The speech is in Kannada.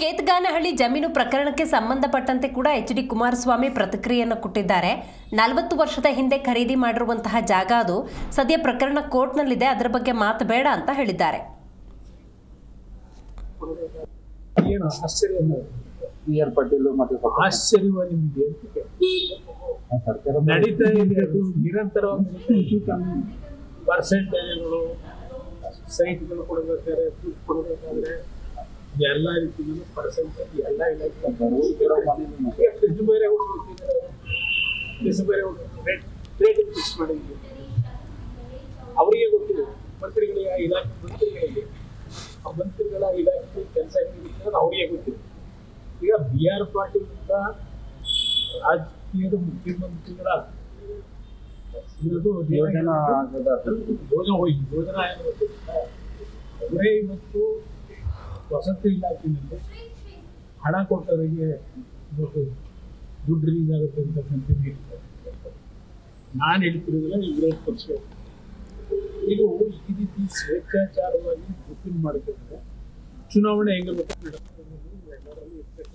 ಕೇತಗಾನಹಳ್ಳಿ ಜಮೀನು ಪ್ರಕರಣಕ್ಕೆ ಸಂಬಂಧಪಟ್ಟಂತೆ ಕೂಡ ಎಚ್ ಡಿ ಕುಮಾರಸ್ವಾಮಿ ಪ್ರತಿಕ್ರಿಯೆಯನ್ನು ಕೊಟ್ಟಿದ್ದಾರೆ. ನಲವತ್ತು ವರ್ಷದ ಹಿಂದೆ ಖರೀದಿ ಮಾಡಿರುವಂತಹ ಜಾಗ ಅದು. ಸದ್ಯ ಪ್ರಕರಣ ಕೋರ್ಟ್ನಲ್ಲಿದೆ. ಅದರ ಬಗ್ಗೆ ಮಾತು ಬೇಡ ಅಂತ ಹೇಳಿದ್ದಾರೆ. ಏನು ಎಲ್ಲ ರೀತಿಯಲ್ಲೂ ಪರ್ಸೆಂಟ್ ಎಲ್ಲ ಇಲಾಖೆ ಫ್ರಿಜ್ ಬೇರೆ ಫ್ರಿಜ್ ಬೇರೆ ರೇಟ್ ರೇಟಿಂಗ್ ಫಿಕ್ಸ್ ಮಾಡಿದ್ವಿ ಅವರಿಗೆ ಗೊತ್ತಿದೆ. ಮಂತ್ರಿಗಳಿಗೆ ಇಲಾಖೆ ಮಂತ್ರಿಗಳಿಗೆ ಆ ಮಂತ್ರಿಗಳ ಇಲಾಖೆ ಕೆಲಸ ಅನ್ನೋದು ಅವರಿಗೆ ಗೊತ್ತಿದೆ. ಈಗ ಬಿ ಆರ್ ಪಾಟೀಲ್ ಅಂತ ರಾಜಕೀಯದ ಮುಖ್ಯಮಂತ್ರಿಗಳ ಯೋಜನಾ ಯೋಜನೆ ಗೊತ್ತಿಲ್ಲ. ಇವತ್ತು ವಸತಿ ಇಲಾಖೆಯಲ್ಲಿ ಹಣ ಕೊಟ್ಟವರಿಗೆ ದುಡ್ಡು ರಿಲೀಸ್ ಆಗುತ್ತೆ ಅಂತಕ್ಕಂಥ. ನಾನು ಹೇಳ್ತಿರೋದಿಲ್ಲ ನೀವು ವಿರೋಧ ಪಕ್ಷ ಈ ರೀತಿ ಸ್ವೇಚ್ಛಾಚಾರವಾಗಿ ಬುಕ್ಕಿಂಗ್ ಮಾಡ್ತಿದ್ರೆ ಚುನಾವಣೆ ಹೆಂಗೆ ಬೇಕಾದ್ರೆ ನಡೆಯುತ್ತೆ.